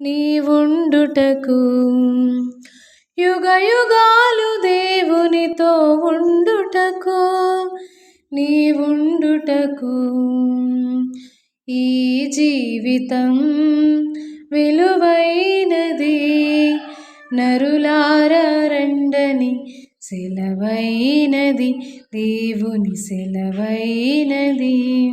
నీవుండుటకు. యుగయుగాలు దేవునితో ఉండుటకు. నీవుండుటకు. ఈ జీవితం విలువైనది. నరులారండని సెలవైనది. దేవుని సెలవైనది.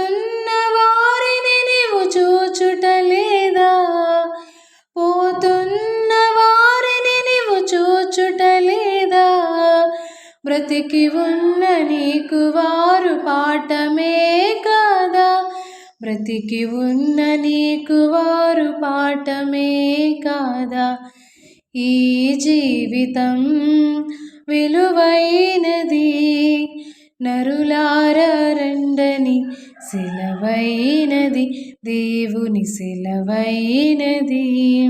బ్రతికి ఉన్న నీకు వారు పాఠమే కాదా? బ్రతికి ఉన్న నీకు వారు పాఠమే కాదా? ఈ జీవితం విలువైనది నరులారండని సిలవైనది దేవుని సిలవైనది.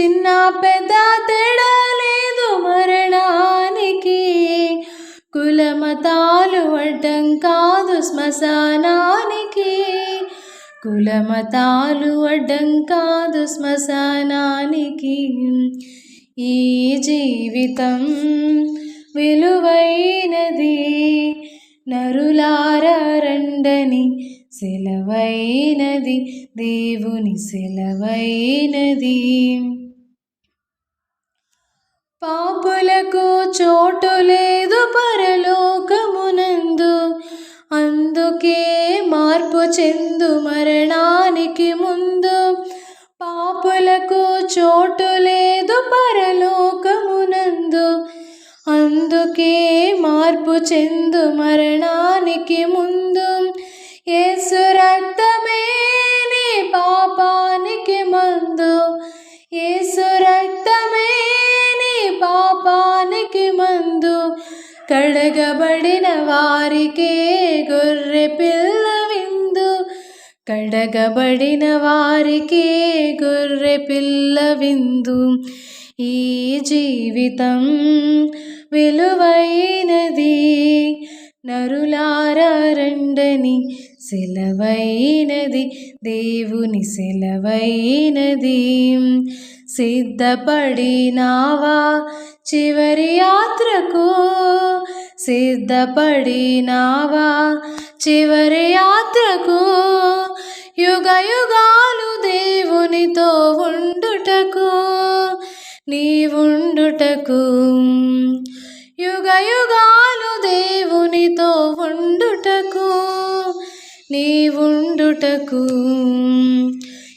చిన్న పెద్ద తేడా లేదు మరణానికి. కులమతాలు అడ్డం కాదు శ్మశానానికి. కులమతాలు అడ్డం కాదు శ్మశానానికి. ఈ జీవితం విలువైనది. నరులార రండని సెలవైనది దేవుని సెలవైనది. పాపులకు చోటు లేదు పరలోకమునందు అందుకే మార్పు చెందు మరణానికి ముందు. పాపులకు చోటు లేదు పరలోకమునందు అందుకే మార్పు చెందు మరణానికి ముందు. వారికి మందు కడగబడిన వారికే గొర్రె పిల్ల విందు. కడగబడిన వారికే గొర్రె పిల్ల విందు. ఈ జీవితం విలువైనది నరులారండని సెలవైనది దేవుని సెలవైనది. సిద్ధపడినావా చివరి యాత్రకు? సిద్ధపడినావా చివరి యాత్రకు? యుగ యుగాలు దేవునితో ఉండుటకు నీవుండుటకు. యుగ యుగాలు దేవునితో ఉండుటకు నీవుండుటకు.